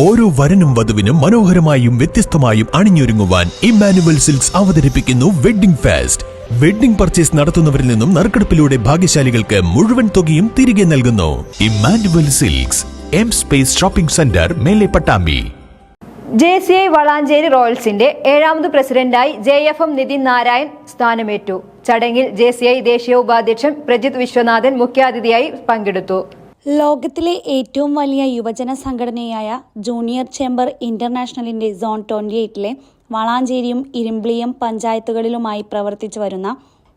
ഓരോ വരനും വധുവിനും മനോഹരമായും വ്യത്യസ്തമായും അണിഞ്ഞൊരുങ്ങുവാൻ ഇമ്മാനുവൽ സിൽക്സ് അവതരിപ്പിക്കുന്നു വെഡ്ഡിംഗ് ഫാസ്റ്റ്. വെഡ്ഡിംഗ് പർച്ചേസ് നടത്തുന്നവരിൽ നിന്നും നറുക്കെടുപ്പിലൂടെ ഭാഗ്യശാലികൾക്ക് മുഴുവൻ തുകയും തിരികെ നൽകുന്നു. Emmanuel Silks M space shopping centre Mele Pattambi. J C I Valanchery റോയൽസിന്റെ ഏഴാമത് പ്രസിഡന്റായി J F M Nithin Narayan സ്ഥാനമേറ്റു. ചടങ്ങിൽ ജെ സി ഐ ദേശീയ ഉപാധ്യക്ഷൻ പ്രജിത് വിശ്വനാഥൻ മുഖ്യാതിഥിയായി പങ്കെടുത്തു. ലോകത്തിലെ ഏറ്റവും വലിയ യുവജന സംഘടനയായ ജൂനിയർ ചേംബർ ഇന്റർനാഷണലിന്റെ സോൺ ട്വന്റി എയ്റ്റിലെ വളാഞ്ചേരിയും ഇരുമ്പിളിയും പഞ്ചായത്തുകളിലുമായി പ്രവർത്തിച്ചു വരുന്ന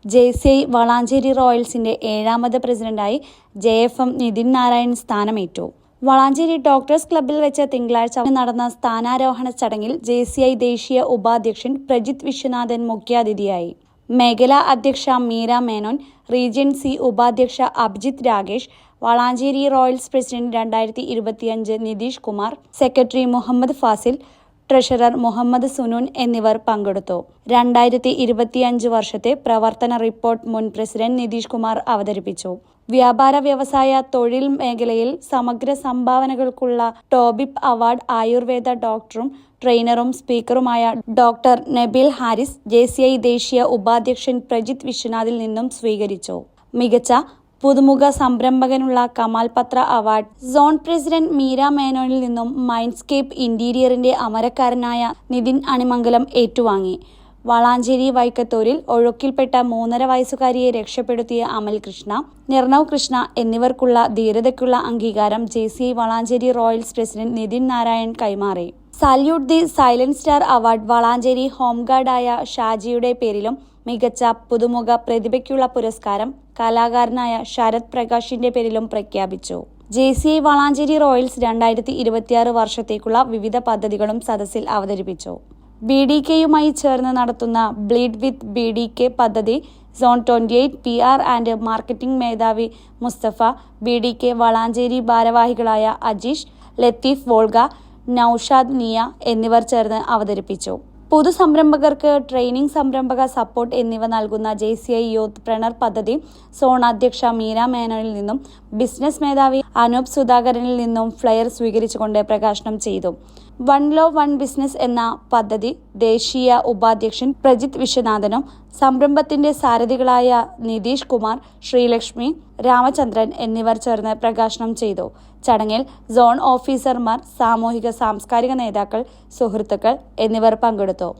ജെ സി ഐ വളാഞ്ചേരി റോയൽസിന്റെ ഏഴാമത് പ്രസിഡന്റായി J F M Nithin Narayan സ്ഥാനമേറ്റു. Valanchery doctors ക്ലബ്ബിൽ വെച്ച് തിങ്കളാഴ്ച നടന്ന സ്ഥാനാരോഹണ ചടങ്ങിൽ ജെ ദേശീയ ഉപാധ്യക്ഷൻ പ്രജിത് വിശ്വനാഥൻ മുഖ്യാതിഥിയായി. മേഖലാ അധ്യക്ഷ മീര മേനോൻ റീജൻസി ഉപാധ്യക്ഷ അഭിജിത്ത് രാകേഷ് വളാഞ്ചേരി റോയൽസ് പ്രസിഡന്റ് രണ്ടായിരത്തി ഇരുപത്തിയഞ്ച് നിതീഷ് കുമാർ സെക്രട്ടറി മുഹമ്മദ് ഫാസിൽ ട്രഷറർ മുഹമ്മദ് സുനൂൻ എന്നിവർ പങ്കെടുത്തു. രണ്ടായിരത്തി ഇരുപത്തിയഞ്ച് വർഷത്തെ പ്രവർത്തന റിപ്പോർട്ട് മുൻ പ്രസിഡന്റ് നിതീഷ് കുമാർ അവതരിപ്പിച്ചു. വ്യാപാര വ്യവസായ തൊഴിൽ മേഖലയിൽ സമഗ്ര സംഭാവനകൾക്കുള്ള ടോബിപ് അവാർഡ് ആയുർവേദ ഡോക്ടറും ട്രെയിനറും സ്പീക്കറുമായ doctor Nabil Haris J C I ദേശീയ ഉപാധ്യക്ഷൻ പ്രജിത് വിശ്വനാഥിൽ നിന്നും സ്വീകരിച്ചു. മികച്ച പുതുമുഖ സംരംഭകനുള്ള Kamal Patra award. Zone president Meera മേനോനിൽ നിന്നും മൈൻഡ്സ്കേപ്പ് ഇന്റീരിയറിന്റെ അമരക്കാരനായ നിതിൻ അണിമംഗലം ഏറ്റുവാങ്ങി. വളാഞ്ചേരി വൈക്കത്തൂരിൽ ഒഴുക്കിൽപ്പെട്ട മൂന്നര വയസ്സുകാരിയെ രക്ഷപ്പെടുത്തിയ അമൽ കൃഷ്ണ നിർണവ് കൃഷ്ണ എന്നിവർക്കുള്ള ധീരതയ്ക്കുള്ള അംഗീകാരം J C Valanchery royals president Nithin Narayan കൈമാറി. Salute the silent star award Valanchery ഹോംഗാർഡായ ഷാജിയുടെ പേരിലും മികച്ച പുതുമുഖ പ്രതിഭയ്ക്കുള്ള പുരസ്കാരം കലാകാരനായ ശരത് പ്രകാശിന്റെ പേരിലും പ്രഖ്യാപിച്ചു. J C I Valanchery royals രണ്ടായിരത്തി ഇരുപത്തിയാറ് വർഷത്തേക്കുള്ള വിവിധ പദ്ധതികളും സദസ്സിൽ അവതരിപ്പിച്ചു. ബി ഡി കെയുമായി ചേർന്ന് നടത്തുന്ന bleed with B D K പദ്ധതി zone twenty eight P R and marketing മേധാവി Mustafa B D K Valanchery ഭാരവാഹികളായ അജീഷ് ലത്തീഫ് വോൾഗ നൌഷാദ് നിയ എന്നിവർ ചേർന്ന് അവതരിപ്പിച്ചു. പുതുസംരംഭകർക്ക് ട്രെയിനിംഗ് സംരംഭക സപ്പോർട്ട് എന്നിവ നൽകുന്ന J C I youthpreneur പദ്ധതി സോൺ അധ്യക്ഷ മീര മേനോനിൽ നിന്നും ബിസിനസ് മേധാവി അനൂപ് സുധാകരനിൽ നിന്നും ഫ്ലയർ സ്വീകരിച്ചുകൊണ്ട് പ്രകാശനം ചെയ്തു. വൺ ലോ വൺ ബിസിനസ് എന്ന പദ്ധതി ദേശീയ ഉപാധ്യക്ഷൻ പ്രജിത് വിശ്വനാഥനും സംരംഭത്തിന്റെ സാരഥികളായ നിതീഷ് കുമാർ ശ്രീലക്ഷ്മി രാമചന്ദ്രൻ എന്നിവർ ചേർന്ന് പ്രകാശനം ചെയ്തു. ചടങ്ങിൽ സോൺ ഓഫീസർമാർ സാമൂഹിക സാംസ്കാരിക നേതാക്കൾ സുഹൃത്തുക്കൾ എന്നിവർ പങ്കെടുത്തു.